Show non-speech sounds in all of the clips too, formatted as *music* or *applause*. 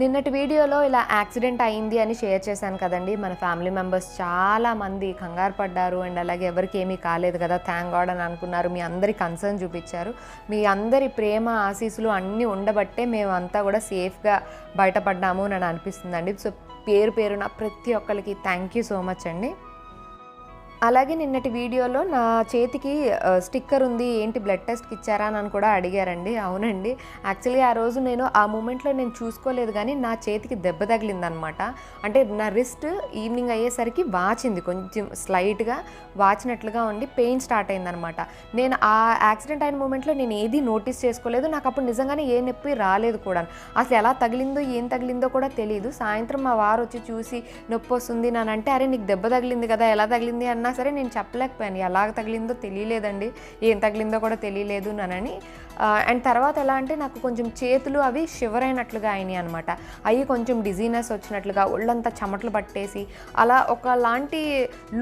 నిన్నటి వీడియోలో ఇలా యాక్సిడెంట్ అయింది అని షేర్ చేశాను కదండి. మన ఫ్యామిలీ మెంబర్స్ చాలా మంది కంగారు పడ్డారు అండ్ అలాగే ఎవరికి ఏమీ కాలేదు కదా థ్యాంక్ గాడ్ అని అనుకున్నారు. మీ అందరి కన్సర్న్ చూపించారు. మీ అందరి ప్రేమ ఆశీస్సులు అన్నీ ఉండబట్టే మేమంతా కూడా సేఫ్గా బయటపడ్డాము అని అనిపిస్తుందండి. సో పేరు పేరున ప్రతి ఒక్కరికి థ్యాంక్ యూ సో మచ్ అండి. అలాగే నిన్నటి వీడియోలో నా చేతికి స్టిక్కర్ ఉంది ఏంటి బ్లడ్ టెస్ట్కి ఇచ్చారా అని కూడా అడిగారండి. అవునండి. యాక్చువల్లీ ఆ రోజు నేను ఆ మూమెంట్లో నేను చూసుకోలేదు కానీ నా చేతికి దెబ్బ తగిలిందనమాట. అంటే నా రిస్ట్ ఈవినింగ్ అయ్యేసరికి వాచింది. కొంచెం స్లైట్గా వాచినట్లుగా ఉండి పెయిన్ స్టార్ట్ అయిందనమాట. నేను ఆ యాక్సిడెంట్ అయిన మూమెంట్లో నేను ఏది నోటీస్ చేసుకోలేదు. నాకు అప్పుడు నిజంగానే ఏ నొప్పి రాలేదు కూడా. అసలు ఎలా తగిలిందో ఏం తగిలిందో కూడా తెలియదు సాయంత్రం మా వారు వచ్చి చూసి నొప్పి వస్తుంది నానంటే అరే నీకు దెబ్బ తగిలింది కదా ఎలా తగిలింది? అన్న సరే నేను చెప్పలేకపోయాను. ఎలా తగిలిందో తెలియలేదండి. ఏం తగిలిందో కూడా తెలియలేదు నానని. అండ్ తర్వాత ఎలా అంటే నాకు కొంచెం చేతులు అవి షివర్ అయినట్లుగా అయినాయి అనమాట అవి కొంచెం డిజీనెస్ వచ్చినట్లుగా ఒళ్ళంతా చెమటలు పట్టేసి అలా ఒకలాంటి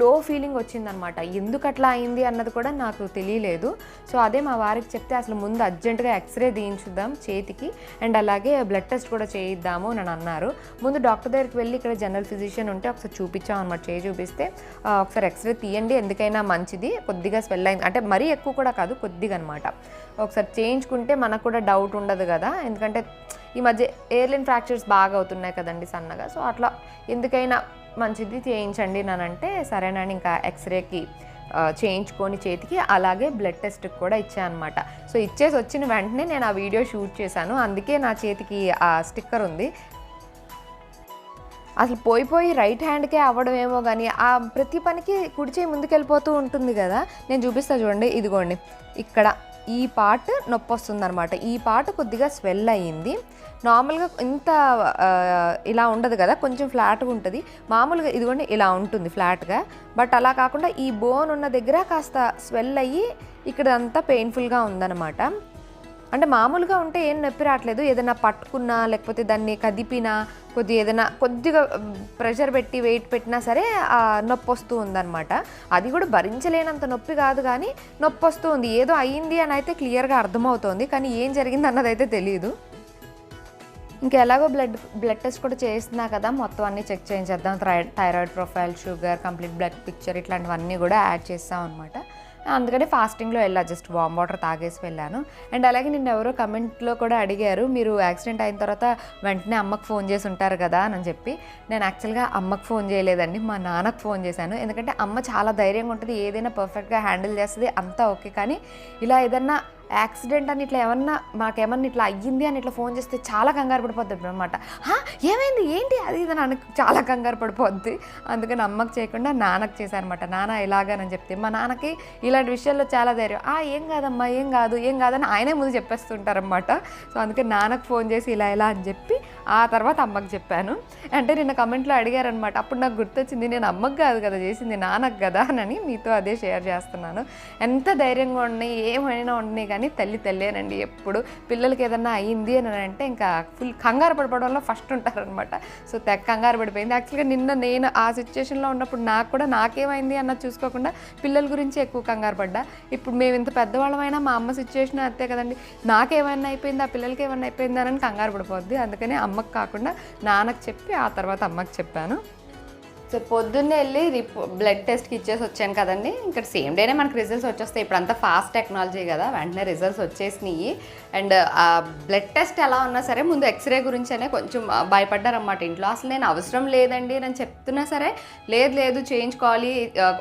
లో ఫీలింగ్ వచ్చిందనమాట ఎందుకు అట్లా అయింది అన్నది కూడా నాకు తెలియలేదు. సో అదే మా వారికి చెప్తే అసలు ముందు అర్జెంటుగా ఎక్స్రే తీయించుద్దాం చేతికి అండ్ అలాగే బ్లడ్ టెస్ట్ కూడా చేయిద్దాము అని అన్నారు. ముందు డాక్టర్ దగ్గరికి వెళ్ళి ఇక్కడ జనరల్ ఫిజిషియన్ ఉంటే ఒకసారి చూపించాం అనమాట చేయి చూపిస్తే ఒకసారి ఎక్స్రే తీయండి ఎందుకైనా మంచిది. కొద్దిగా స్వెల్ అయింది. అంటే మరీ ఎక్కువ కూడా కాదు కొద్దిగా అనమాట ఒకసారి చే చేయించుకుంటే మనకు కూడా డౌట్ ఉండదు కదా. ఎందుకంటే ఈ మధ్య ఎయిర్లైన్ ఫ్రాక్చర్స్ బాగా అవుతున్నాయి కదండి సన్నగా. సో అట్లా ఎందుకైనా మంచిది చేయించండి నానంటే సరేనని ఇంకా ఎక్స్రేకి చేయించుకొని చేతికి అలాగే బ్లడ్ టెస్ట్కి కూడా ఇచ్చానమాట అనమాట సో ఇచ్చేసి వచ్చిన వెంటనే నేను ఆ వీడియో షూట్ చేశాను. అందుకే నా చేతికి ఆ స్టిక్కర్ ఉంది. అసలు పోయి పోయి రైట్ హ్యాండ్కే అవ్వడం ఏమో కానీ ఆ ప్రతి పనికి కుడి చేయి ముందుకెళ్ళిపోతూ ఉంటుంది కదా. నేను చూపిస్తాను చూడండి ఇదిగోండి. ఇక్కడ ఈ పార్ట్ నొప్పి వస్తుంది అనమాట ఈ పార్ట్ కొద్దిగా స్వెల్ అయ్యింది. నార్మల్గా ఇంత ఇలా ఉండదు కదా కొంచెం ఫ్లాట్గా ఉంటుంది. మామూలుగా ఇదిగోండి ఇలా ఉంటుంది ఫ్లాట్గా. బట్ అలా కాకుండా ఈ బోన్ ఉన్న దగ్గర కాస్త స్వెల్ అయ్యి ఇక్కడ అంతా పెయిన్ఫుల్గా ఉందన్నమాట. అంటే మామూలుగా ఉంటే ఏం నొప్పి రావట్లేదు. ఏదైనా పట్టుకున్నా లేకపోతే దాన్ని కదిపినా కొద్ది ఏదైనా కొద్దిగా ప్రెషర్ పెట్టి వెయిట్ పెట్టినా సరే ఆ నొప్పి వస్తూ ఉందన్నమాట. అది కూడా భరించలేనంత నొప్పి కాదు కానీ నొప్పి వస్తూ ఉంది. ఏదో అయ్యింది అని అయితే క్లియర్గా అర్థమవుతోంది. కానీ ఏం జరిగింది అన్నది అయితే తెలియదు ఇంకా ఎలాగో బ్లడ్ బ్లడ్ టెస్ట్ కూడా చేస్తున్నా కదా. మొత్తం అన్నీ check చేయించేద్దాం. Thyroid profile sugar complete blood picture ఇట్లాంటివన్నీ కూడా యాడ్ చేస్తాం అనమాట అందుకని ఫాస్టింగ్లో వెళ్ళా. జస్ట్ వామ్ వాటర్ తాగేసి వెళ్ళాను. అండ్ అలాగే నిన్న ఎవరో కమెంట్లో కూడా అడిగారు మీరు యాక్సిడెంట్ అయిన తర్వాత వెంటనే అమ్మకు ఫోన్ చేసి ఉంటారు కదా? అని చెప్పి. నేను యాక్చువల్గా అమ్మకు ఫోన్ చేయలేదండి. మా నాన్నకు ఫోన్ చేశాను. ఎందుకంటే అమ్మ చాలా ధైర్యంగా ఉంటుంది. ఏదైనా పర్ఫెక్ట్గా హ్యాండిల్ చేస్తుంది అంతా ఓకే. కానీ ఇలా ఏదన్నా యాక్సిడెంట్ అని ఇట్లా ఏమన్నా మాకేమన్నా ఇట్లా అయ్యింది అని ఇట్లా ఫోన్ చేస్తే చాలా కంగారు పడిపోద్ది అనమాట ఏమైంది? ఏంటి? అది ఇది నాకు చాలా కంగారు పడిపోద్ది. అందుకని అమ్మకు చేయకుండా నాన్నకు చేశానమాట నాన్న ఇలాగానని చెప్తే. మా నాన్నకి ఇలాంటి విషయాల్లో చాలా ధైర్యం. ఆ ఏం కాదమ్మా ఏం కాదు ఏం కాదని ఆయనే ముందు చెప్పేస్తుంటారనమాట సో అందుకే నాన్నకు ఫోన్ చేసి ఇలా ఇలా అని చెప్పి ఆ తర్వాత అమ్మకి చెప్పాను. అంటే నిన్న కమెంట్లో అడిగారనమాట అప్పుడు నాకు గుర్తొచ్చింది నేను అమ్మకు కాదు కదా చేసింది నాన్నకు కదా అని మీతో అదే షేర్ చేస్తున్నాను. ఎంత ధైర్యంగా ఉన్నాయి ఏమైనా ఉన్నాయి కానీ తల్లి తల్లేనండి. ఎప్పుడు పిల్లలకి ఏదన్నా అయ్యింది అని అంటే ఇంకా ఫుల్ కంగారు పడిపోవడంలో ఫస్ట్ ఉంటారనమాట. సో తెగ కంగారు పడిపోయింది. యాక్చువల్గా నిన్న నేను ఆ సిచ్యువేషన్లో ఉన్నప్పుడు నాకు కూడా నాకేమైంది అన్నది చూసుకోకుండా పిల్లల గురించి ఎక్కువ కంగారు పడ్డా. ఇప్పుడు మేము ఇంత పెద్దవాళ్ళమైనా మా అమ్మ సిచ్యువేషన్ అంతే కదండి. నాకేమైనా అయిపోయింది ఆ పిల్లలకి ఏమైనా అయిపోయిందా అని కంగారు పడిపోద్ది. అందుకని అమ్మకి కాకుండా నాన్నకు చెప్పి ఆ తర్వాత అమ్మకి చెప్పాను. సో పొద్దున్నే వెళ్ళి రిపో బ్లడ్ టెస్ట్కి ఇచ్చేసి వచ్చాను కదండి. ఇక్కడ సేమ్ డేనే మనకి రిజల్ట్స్ వచ్చేస్తాయి. ఇప్పుడు అంతా ఫాస్ట్ టెక్నాలజీ కదా. వెంటనే రిజల్ట్స్ వచ్చేసినాయి. అండ్ ఆ బ్లడ్ టెస్ట్ ఎలా ఉన్నా సరే ముందు ఎక్స్రే గురించనే కొంచెం ఆ, భయపడ్డారన్నమాట ఇంట్లో. అసలు నేను అవసరం లేదండి నేను చెప్తున్నా సరే లేదు లేదు చేయించుకోవాలి.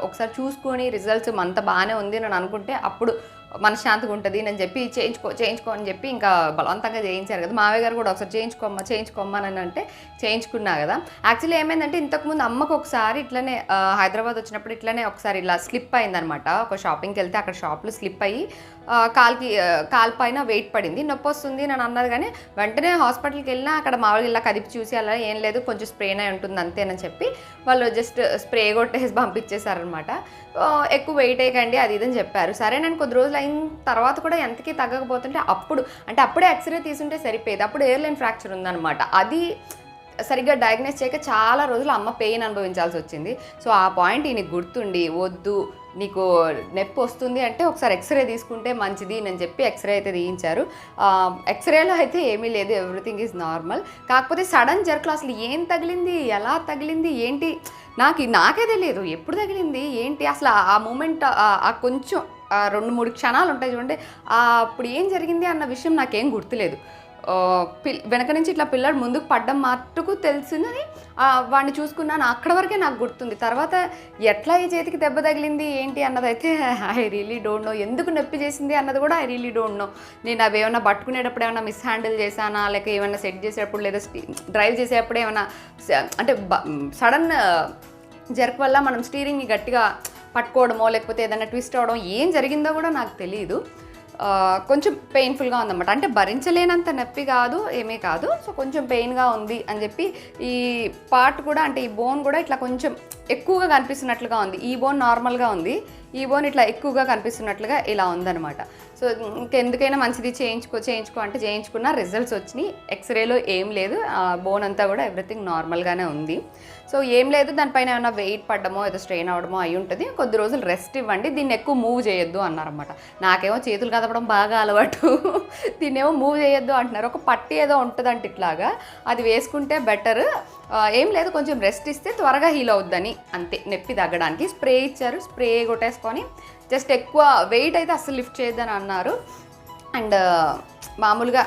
ఒకసారి చూసుకొని రిజల్ట్స్ అంత బాగానే ఉంది నేను అనుకుంటే అప్పుడు మనశ్శాంతిగా ఉంటుంది నేను చెప్పి చేయించుకో చేయించుకో అని చెప్పి ఇంకా బలవంతంగా చేయించారు కదా. మావయ్య గారు కూడా ఒకసారి చేయించుకోమ్మా చేయించుకోమ్మా అని అంటే చేయించుకున్నా కదా. యాక్చువల్లీ ఏమైందంటే ఇంతకుముందు అమ్మకు ఒకసారి ఇట్లనే హైదరాబాద్ వచ్చినప్పుడు ఇట్లనే ఒకసారి ఇలా స్లిప్ అయిందనమాట ఒక షాపింగ్కి వెళ్తే అక్కడ షాప్లో స్లిప్ అయ్యి కాల్కి కాల్ పైన వెయిట్ పడింది. నొప్పి వస్తుంది నన్ను అన్నది కానీ వెంటనే హాస్పిటల్కి వెళ్ళినా అక్కడ మామూలుగా ఇలా కదిపి చూసి అలా ఏం లేదు కొంచెం స్ప్రేనే ఉంటుంది అంతేనని చెప్పి వాళ్ళు జస్ట్ స్ప్రే కొట్టేసి *laughs* పంపించేశారనమాట ఎక్కువ వెయిట్ అయ్యకండి అది ఇదని చెప్పారు. సరే నేను కొద్ది రోజులు అయిన తర్వాత కూడా ఎంతకీ తగ్గకపోతుంటే అప్పుడు అంటే అప్పుడే ఎక్స్రే తీసుంటే సరిపోయేది. అప్పుడు ఎయిర్లైన్ ఫ్రాక్చర్ ఉందన్నమాట. అది సరిగ్గా డయాగ్నైజ్ చేయక చాలా రోజులు అమ్మ పెయిన్ అనుభవించాల్సి వచ్చింది. సో ఆ పాయింట్ ఈయనకి గుర్తుండి వద్దు నీకు నొప్పి వస్తుంది అంటే ఒకసారి ఎక్స్రే తీసుకుంటే మంచిది అని చెప్పి ఎక్స్రే అయితే తీయించారు. ఎక్స్రేలో అయితే ఏమీ లేదు ఎవ్రీథింగ్ ఈజ్ నార్మల్. కాకపోతే సడన్ జర్క్లో అసలు ఏం తగిలింది ఎలా తగిలింది ఏంటి? నాకు నాకే తెలియదు ఎప్పుడు తగిలింది ఏంటి? అసలు ఆ- మూమెంట్ ఆ కొంచెం రెండు మూడు క్షణాలు ఉంటాయి చూడండి అప్పుడు ఏం జరిగింది అన్న విషయం నాకేం గుర్తులేదు. వెనక నుంచి ఇట్లా పిల్లడు ముందుకు పడ్డం మట్టుకు తెలిసినది వాడిని చూసుకున్నాను. అక్కడ వరకే నాకు గుర్తుంది. తర్వాత ఎట్లా ఈ చేతికి దెబ్బ తగిలింది ఏంటి అన్నదైతే ఐ రియలీ డోంట్ నో ఎందుకు నొప్పి చేసింది అన్నది కూడా ఐ రియలీ డోంట్ నో. నేను అవి ఏమైనా పట్టుకునేటప్పుడు ఏమైనా మిస్ హ్యాండిల్ చేశానా లేక ఏమైనా సెట్ చేసేటప్పుడు లేదా డ్రైవ్ చేసేటప్పుడు ఏమైనా అంటే సడన్ జర్క్ వల్ల మనం స్టీరింగ్ని గట్టిగా పట్టుకోవడమో లేకపోతే ఏదైనా ట్విస్ట్ అవడం ఏం జరిగిందో కూడా నాకు తెలియదు కొంచెం పెయిన్ఫుల్గా ఉందన్నమాట. అంటే భరించలేనంత నొప్పి కాదు ఏమీ కాదు. సో కొంచెం పెయిన్గా ఉంది అని చెప్పి ఈ పార్ట్ కూడా అంటే ఈ బోన్ కూడా ఇట్లా కొంచెం ఎక్కువగా కనిపిస్తున్నట్లుగా ఉంది. ఈ బోన్ నార్మల్గా ఉంది. ఈ బోన్ ఇట్లా ఎక్కువగా కనిపిస్తున్నట్లుగా ఇలా ఉందన్నమాట. సో ఇంకెందుకైనా మంచిది చేయించుకో చేయించుకో అంటే చేయించుకున్న రిజల్ట్స్ వచ్చినాయి. ఎక్స్రేలో ఏం లేదు. బోన్ అంతా కూడా ఎవ్రీథింగ్ నార్మల్గానే ఉంది. సో ఏం లేదు దానిపైన ఏమైనా వెయిట్ పడ్డమో ఏదో స్ట్రెయిన్ అవడమో అయి ఉంటుంది. కొద్ది రోజులు రెస్ట్ ఇవ్వండి. దీన్ని ఎక్కువ మూవ్ చేయొద్దు అన్నారన్నమాట. నాకేమో చేతులు కదపడం బాగా అలవాటు. *laughs* దీన్ని ఏమో మూవ్ చేయొద్దు అంటున్నారు. ఒక పట్టి ఏదో ఉంటుందంట ఇట్లాగా. అది వేసుకుంటే బెటర్ ఏం లేదు కొంచెం రెస్ట్ ఇస్తే త్వరగా హీల్ అవుద్దని. అంతే నొప్పి తగ్గడానికి. స్ప్రే ఇచ్చారు స్ప్రే కొట్టేసుకొని జస్ట్ ఎక్కువ వెయిట్ అయితే అస్సలు లిఫ్ట్ చేయొద్దని అన్నారు. అండ్ మామూలుగా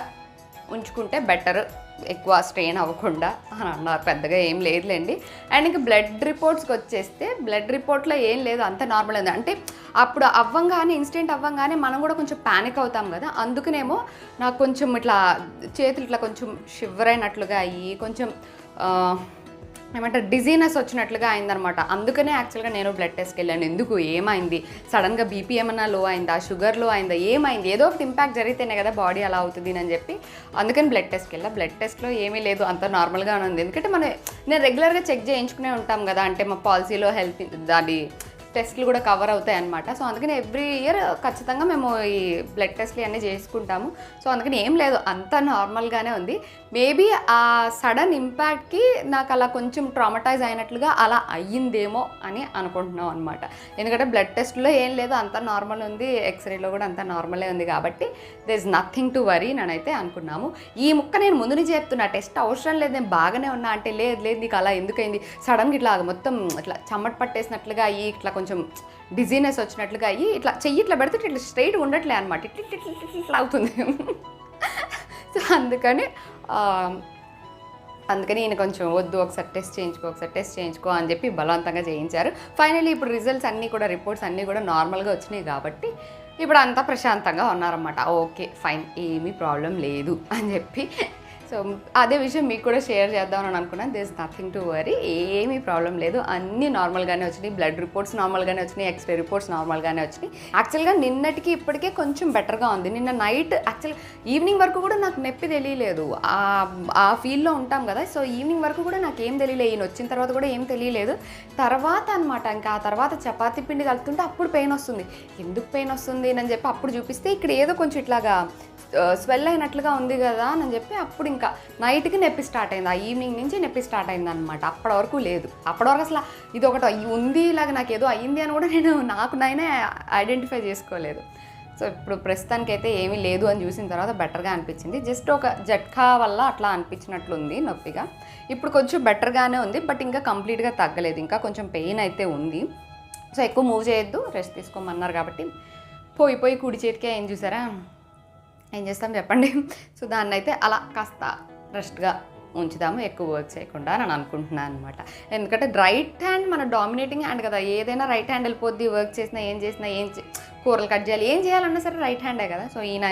ఉంచుకుంటే బెటర్ ఎక్కువ స్ట్రెయిన్ అవ్వకుండా అని అన్నారు. పెద్దగా ఏం లేదులేండి. అండ్ ఇంకా బ్లడ్ రిపోర్ట్స్కి వచ్చేస్తే బ్లడ్ రిపోర్ట్లో ఏం లేదు అంత నార్మల్ ఉంది. అంటే అప్పుడు అవ్వంగానే ఇన్స్టెంట్ అవ్వంగానే మనం కూడా కొంచెం ప్యానిక్ అవుతాం కదా. అందుకనేమో నాకు కొంచెం ఇట్లా చేతులు ఇట్లా కొంచెం షివర్ అయినట్లుగా అయ్యి కొంచెం ఏమంటారు డిజీనెస్ వచ్చినట్లుగా అయిందనమాట. అందుకనే యాక్చువల్గా నేను బ్లడ్ టెస్ట్కి వెళ్ళాను. ఎందుకు? ఏమైంది? సడన్గా బీపీ ఏమన్నా లో అయిందా? షుగర్లో అయిందా? ఏమైంది? ఏదో ఒకటి ఇంపాక్ట్ జరిగితేనే కదా బాడీ అలా అవుతుంది అని చెప్పి అందుకని బ్లడ్ టెస్ట్కి వెళ్ళా. బ్లడ్ టెస్ట్లో ఏమీ లేదు. అంత నార్మల్గా ఉంది. ఎందుకంటే మనం నేను రెగ్యులర్గా చెక్ చేయించుకునే ఉంటాం కదా. అంటే మా పాలసీలో హెల్త్ దాని టెస్ట్లు కూడా కవర్ అవుతాయి అనమాట సో అందుకని ఎవ్రీ ఇయర్ ఖచ్చితంగా మేము ఈ బ్లడ్ టెస్ట్లు అన్నీ చేసుకుంటాము. సో అందుకని ఏం లేదు. అంతా నార్మల్గానే ఉంది. మేబీ ఆ సడన్ ఇంపాక్ట్కి నాకు అలా కొంచెం ట్రామటైజ్ అయినట్లుగా అలా అయ్యిందేమో అని అనుకుంటున్నాం అనమాట ఎందుకంటే బ్లడ్ టెస్ట్లో ఏం లేదు అంతా నార్మల్ ఉంది ఎక్స్రేలో కూడా అంతా నార్మలే ఉంది కాబట్టి there is nothing to worry నేనైతే అనుకున్నాము. ఈ ముక్క నేను ముందు నుంచి చెప్తున్నా టెస్ట్ అవసరం లేదు నేను బాగానే ఉన్నా అంటే లేదు లేదు నీకు అలా ఎందుకైంది? సడన్గా ఇట్లా మొత్తం ఇట్లా చెమట పట్టేసినట్లుగా అయ్యి ఇట్లా కొంచెం డిజీనెస్ వచ్చినట్లుగా అయ్యి ఇట్లా చెయ్యి ఇట్లా పెడితే ఇట్లా స్ట్రైట్ ఉండట్లే అనమాట ఇట్లా ఇట్లా ఇట్లా ఇట్లా అవుతుంది. *laughs* సో అందుకని అందుకని ఈయన కొంచెం వద్దు ఒకసారి టెస్ట్ చేయించుకో ఒకసారి టెస్ట్ చేయించుకో అని చెప్పి బలవంతంగా చేయించారు. ఫైనల్లీ ఇప్పుడు రిజల్ట్స్ అన్నీ కూడా రిపోర్ట్స్ అన్నీ కూడా నార్మల్గా వచ్చినాయి కాబట్టి ఇప్పుడు అంతా ప్రశాంతంగా ఉన్నారన్నమాట. ఓకే ఫైన్ ఏమీ ప్రాబ్లం లేదు అని చెప్పి సో అదే విషయం మీకు కూడా షేర్ చేద్దామని అనుకున్నాను. దిస్ నథింగ్ టు వరీ ఏమీ ప్రాబ్లం లేదు. అన్నీ నార్మల్గానే వచ్చినాయి. బ్లడ్ రిపోర్ట్స్ నార్మల్గానే వచ్చినాయి. ఎక్స్రే రిపోర్ట్స్ నార్మల్గానే వచ్చినాయి. యాక్చువల్గా నిన్నటికి ఇప్పటికే కొంచెం బెటర్గా ఉంది. నిన్న నైట్ యాక్చువల్ ఈవినింగ్ వరకు కూడా నాకు నొప్పి తెలియలేదు. ఆ- ఆ ఫీల్డ్లో ఉంటాం కదా. సో ఈవినింగ్ వరకు కూడా నాకు ఏం తెలియలేదు ఈయన వచ్చిన తర్వాత కూడా ఏం తెలియలేదు. తర్వాత అనమాట ఇంకా. ఆ తర్వాత చపాతీ పిండి కలుపుతుంటే అప్పుడు పెయిన్ వస్తుంది. ఎందుకు పెయిన్ వస్తుంది అని చెప్పి అప్పుడు చూపిస్తే ఇక్కడ ఏదో కొంచెం ఇట్లాగా స్వెల్ అయినట్లుగా ఉంది కదా అని చెప్పి అప్పుడు ఇంకా నైట్కి నొప్పి స్టార్ట్ అయింది. ఆ ఈవినింగ్ నుంచి నొప్పి స్టార్ట్ అయింది అనమాట అప్పటి వరకు లేదు. అప్పటి వరకు అసలు ఇది ఒకటి అయ్యి ఉంది ఇలాగ నాకు ఏదో అయ్యింది అని కూడా నేను నాకు నైనే ఐడెంటిఫై చేసుకోలేదు. సో ఇప్పుడు ప్రస్తుతానికి అయితే ఏమీ లేదు అని చూసిన తర్వాత బెటర్గా అనిపించింది. జస్ట్ ఒక జట్కా వల్ల అట్లా అనిపించినట్లుంది నొప్పిగా. ఇప్పుడు కొంచెం బెటర్గానే ఉంది బట్ ఇంకా కంప్లీట్గా తగ్గలేదు. ఇంకా కొంచెం పెయిన్ అయితే ఉంది. సో ఎక్కువ మూవ్ చేయొద్దు రెస్ట్ తీసుకోమన్నారు కాబట్టి పోయి పోయి కుడి చేతికే ఏం చూసారా? ఏం చేస్తాం చెప్పండి. సో దాన్ని అయితే అలా కాస్త రెస్ట్గా ఉంచుదాము ఎక్కువ వర్క్ చేయకుండా అని అనుకుంటున్నాను అనమాట ఎందుకంటే రైట్ హ్యాండ్ మన డామినేటింగ్ హ్యాండ్ కదా. ఏదైనా రైట్ హ్యాండ్ వెళ్ళిపోద్ది వర్క్ చేసినా ఏం చేసినా ఏం కూరలు కట్ చేయాలి ఏం చేయాలన్నా సరే రైట్ హ్యాండే కదా. సో ఈయన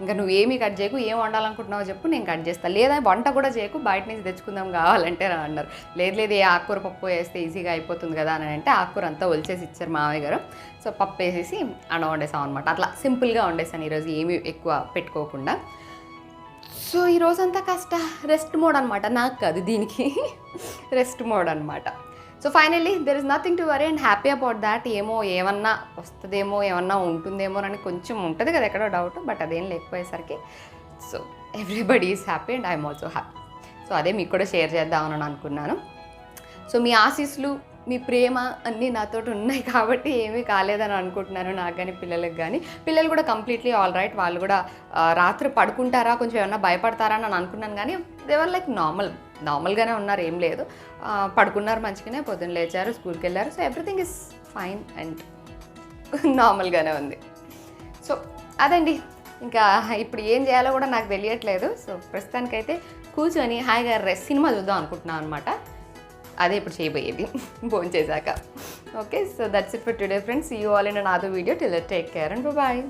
ఇంకా నువ్వు ఏమీ కట్ చేయకు ఏం వండాలనుకుంటున్నావో చెప్పు నేను కట్ చేస్తాను లేదా వంట కూడా చేయకు బయట నుంచి తెచ్చుకుందాం కావాలంటే అని అన్నారు. లేదు లేదు ఏ ఆకుకూర పప్పు వేస్తే ఈజీగా అయిపోతుంది కదా అని అంటే ఆకుకూర అంతా ఒలిచేసి ఇచ్చారు మామయ్య గారు. సో పప్పు వేసేసి అన్నం వండేసాం అనమాట అట్లా సింపుల్గా వండేసాను. ఈరోజు ఏమీ ఎక్కువ పెట్టుకోకుండా. సో ఈ రోజంతా కష్ట రెస్ట్ మోడ్ అనమాట నాకు కాదు దీనికి రెస్ట్ మోడ్ అనమాట so finally there is nothing to worry and happy about that ఏమో ఏమన్నా వస్తుందేమో ఏమన్నా ఉంటుందేమో అని కొంచెం ఉంటుంది కదా ఎక్కడో డౌట్ బట్ అదేం లేకపోయేసరికి so everybody is happy and I'm also happy so అదే మీకు కూడా షేర్ చేద్దామని అనుకున్నాను. సో మీ ఆశీస్సులు మీ ప్రేమ అన్నీ నాతోటి ఉన్నాయి కాబట్టి ఏమీ కాలేదని అనుకుంటున్నాను నాకు కానీ పిల్లలకు కానీ పిల్లలు కూడా కంప్లీట్లీ ఆల్ రైట్. వాళ్ళు కూడా రాత్రి పడుకుంటారా? కొంచెం ఏమన్నా భయపడతారా అని అనుకున్నాను కానీ దేవర్ లైక్ నార్మల్ నార్మల్గానే ఉన్నారు ఏం లేదు. పడుకున్నారు మంచిగానే పొద్దున్న లేచారు స్కూల్కి వెళ్ళారు. So everything is fine and నార్మల్గానే ఉంది. సో అదండి. ఇంకా ఇప్పుడు ఏం చేయాలో కూడా నాకు తెలియట్లేదు. సో ప్రస్తుతానికైతే కూర్చొని హాయిగా రెస్ సినిమా చూద్దాం అనుకుంటున్నాను అనమాట అదే ఇప్పుడు చేయబోయేది. ఫోన్ చేశాక. Okay so that's it for today friends you all in another video till take care and bye